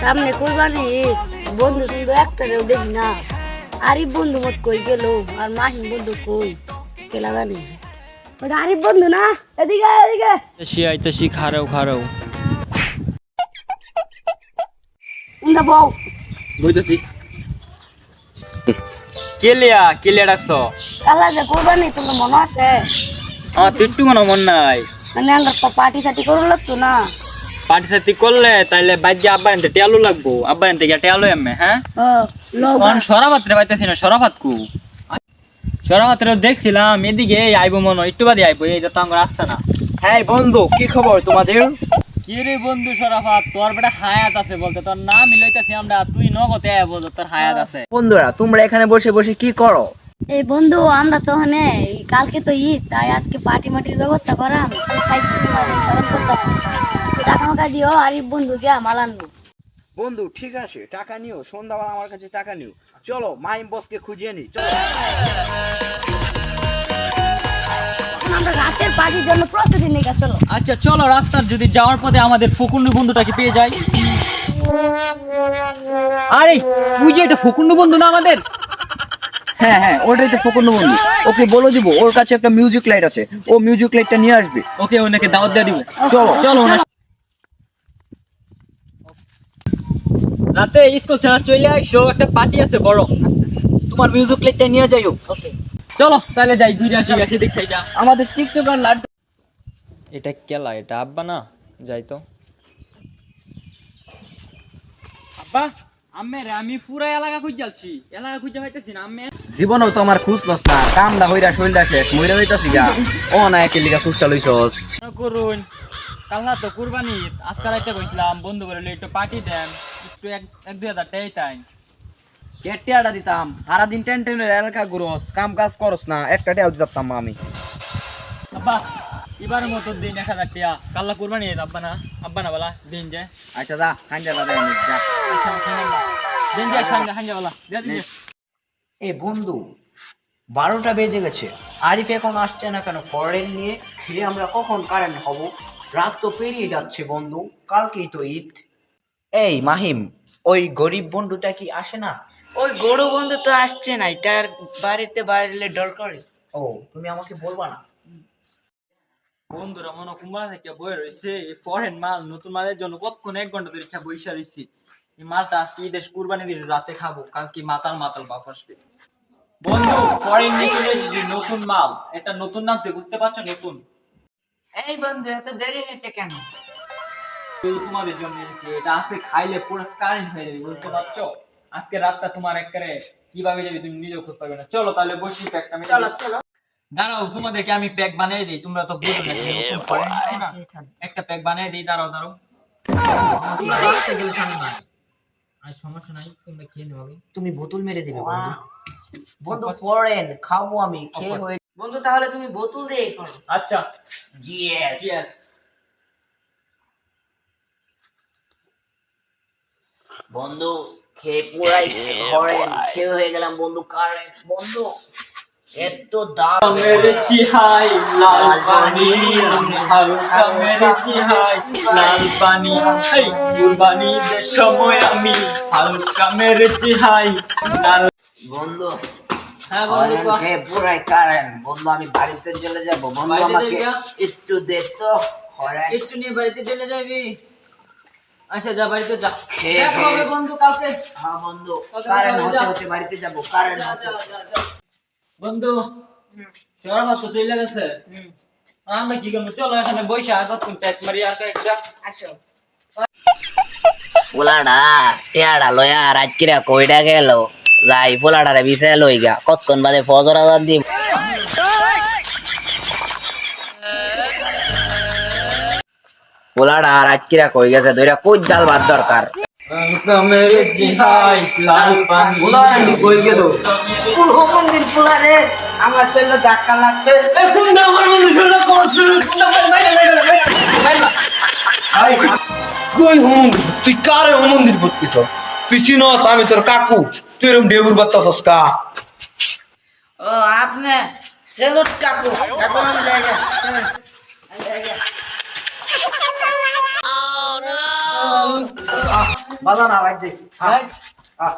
সামনে কোরবানি বন্ধু শুধু একটারেও দেখি না। আরিফ বন্ধু মত কই গেল? আর মাহিম বন্ধু কই? কেলা জানি। ওটা আরিফ বন্ধু না? এদিকে এদিকে। আইতাছি আইতাছি খারাও খারাও। উন্দা বউ। বুঝতেছি কেলিয়া কেলিয়া ডাকছ? কালা যে কোরবানি তোমার মনে আছে? আমার তো একটু কোনো মন নাই। মানে আমরা পার্টি সাটি করে লাগতো না। পার্টি সাথে করলে আব্বা এনতে টেয়ালু লাগবো। আব্বা এনতে গিয়া টেয়ালু এমে হ্যাঁ? পাইতেছি না সরাবাত কু সরাবাত রে দেখছিলাম এদিকে আইবো মনে একটু বাদে আইবো এই তো আমার রাস্তা না। হ্যাঁ বন্ধু কি খবর তোমাদের? কি রে বন্ধু সরাফাত তোর বেটা হায়াত আছে বলতে তোর নাম মিলাইতেছি আমরা তুই নগতে আয় বলতো তোর হায়াত আছে। বন্ধুরা তোমরা এখানে বসে বসে কি করো? এই বন্ধু আমরা তো হনে কালকে তো ঈদ তাই আজকে পার্টি মাটির ব্যবস্থা করাম তাই টাকা মাকা দিও আরিফ বন্ধু মাল আনব। বন্ধু ঠিক আছে টাকা নিও সন্ধ্যাবেলা আমার কাছে টাকা নিও। চলো মাইম বসকে খুঁজিয়ে নি চলো। আমরা রাতের পার্টির জন্য প্রস্তুতি নিয়ে চলো। আচ্ছা চলো রাস্তার যদি যাওয়ার পথে আমাদের ফকুন্ডু বন্ধুটাকে পেয়ে যাই। আরে তুই যে এটা ফকুন্ডু বন্ধু না আমাদের? হ্যাঁ হ্যাঁ ওটাই তো ফকুন্দ বন্ধু। ওকে বলে দিব ওর কাছে একটা মিউজিক লাইট আছে। ও মিউজিক লাইটটা নিয়ে আসবে। ওকে ওনাকে দাওয়াত দিয়ে দিব। চলো চলো রাতে স্কুল ছাড়া চলে আইসো একটা পার্টি আছে বড়। তোমার মিউজিক লাইটটা নিয়ে যাইও। চলো তাহলে যাই দুইটা ঠিক আছে দেখ যা আমাদের টিকটকার লাড এটা কেলা এটা আব্বা না? যাই তো। আব্বা আম্মে রে আমি পুরা এলাকা খুঁজ যাচ্ছি এলাকা খুঁজে পাইতেছি না আম্মে। জীবনও তো আমার খুশ নস না। কামটা হইরা শরীরটা শেষ মইরা হইতাছি গা। ও না একে লিগা খুশটা লইছস। করুন কাল না তো কুরবানি ঈদ, আজকে কইছিলাম বন্ধু করে লই একটু পার্টি দেন। একটু এক এক দুই হাজার টাই তাই কেটিয়াটা দিতাম। সারাদিন টেন টেনের এলাকা ঘুরস কাম কাজ করস না একটা টেয়াও দিতাম আমি। আব্বা এবারের মতো দিন এক হাজার টাকা। কাল্লা কুরবানি আব্বা না আব্বা না বলা দিন যে। আচ্ছা যা হাঞ্জা দাদা যা। আচ্ছা, দিন যে সঙ্গে হাঙ্গে বলা। দিয়ে দিন এ বন্ধু বারোটা বেজে গেছে। আরিফ এখন আসছে না কেন? করেন্ট নিয়ে ফিরে আমরা কখন কারেন্ট হব? রাত তো পেরিয়ে যাচ্ছে বন্ধু কালকেই তো ঈদ। এই মাহিম ওই গরিব বন্ধুটা কি আসে না? ওই গরু বন্ধু তো আসছে নাই তার বাড়িতে বাড়িলে ডর করে। ও তুমি আমাকে বলবা না? বন্ধুরা মনে কুম্বালা থেকে বই রয়েছে ফরেন মাল নতুন মালের জন্য কতক্ষণ এক ঘণ্টা ধরে খেয়ে বইসা রয়েছি। এই মালটা আজকে ঈদের কুরবানি রাতে খাব কালকে মাতাল মাতাল বাপ আসবে। বন্ধু ফরেন নিয়ে নতুন মাল। এটা নতুন নাম সে বুঝতে পারছ নতুন? এই বন্ধু এত দেরি হয়েছে কেন? তোমাদের জন্য এনেছি। এটা আজকে খাইলে পুরো কারেন্ট হয়ে যাবে বুঝতে পারছ? আজকে রাতটা তোমার একবারে কীভাবে যাবে তুমি নিজেও না। চলো তাহলে বসি প্যাকটা চলো চলো। দাঁড়াও তোমাদেরকে আমি প্যাক বানিয়ে দিই তোমরা তো বুঝো না। একটা প্যাক বানিয়ে দিই দাঁড়াও দাঁড়াও। আর সমস্যা নাই তোমরা খেয়ে নেব। তুমি বোতল মেরে দিবে বন্ধু। বন্ধু পড়েন খাব আমি খেয়ে হয়ে বন্ধু তাহলে তুমি বোতল দিয়ে করো। আচ্ছা। জিএস cheers. বন্ধু খেয়ে পুরাই হরেন খেয়ে হয়ে গেলাম বন্ধু কারেন্ট বন্ধু? এত দাম। মেরে চিহাই লাল পানি হালকা মেরে চিহাই লাল পানি। কুরবানির সময় আমি হালকা মেরে চিহাই লাল বন্ধু হ্যাঁ পুরাই কারেন্ট। বন্ধু আমি বাড়িতে চলে যাব। বন্ধু আমাকে একটু দেখতো একটু নিয়ে বাড়িতে চলে যাবি। আচ্ছা যা বাড়িতে যা। হবে। বন্ধু কালকে। হ্যাঁ বন্ধু। কালকে কারেন্ট হতে। হতে বাড়িতে যাব কারেন্ট যা। বন্ধু সবার মাস তো চলে গেছে। আমরা কি করব? চলো এখানে বসে আগত প্যাক মারি আর একটা আসো। পোলাডা টিয়াডা লয়া রাজকিরা কইডা গেল? যাই পোলাডারে বিছে লই গা কতক্ষণ বাদে ফজর আজান দি পোলাডা রাজকিরা কই গেছে? দইরা কোচ ডাল ভাত দরকার? হালকা মেরে চিহাই লাল পানি কোন মন্দির আমার শরীরে ধাক্কা করছে কই হুম তুই কারে মন্দির পড়তিছ তুই চিনস আমি তোর কাকু তুই এরকম ডেবুর বাত্তাছস কা ও আপনি সেলুট কাকু। কাকু আমি বাজা না ভাই দেখি। ভাই, আহ।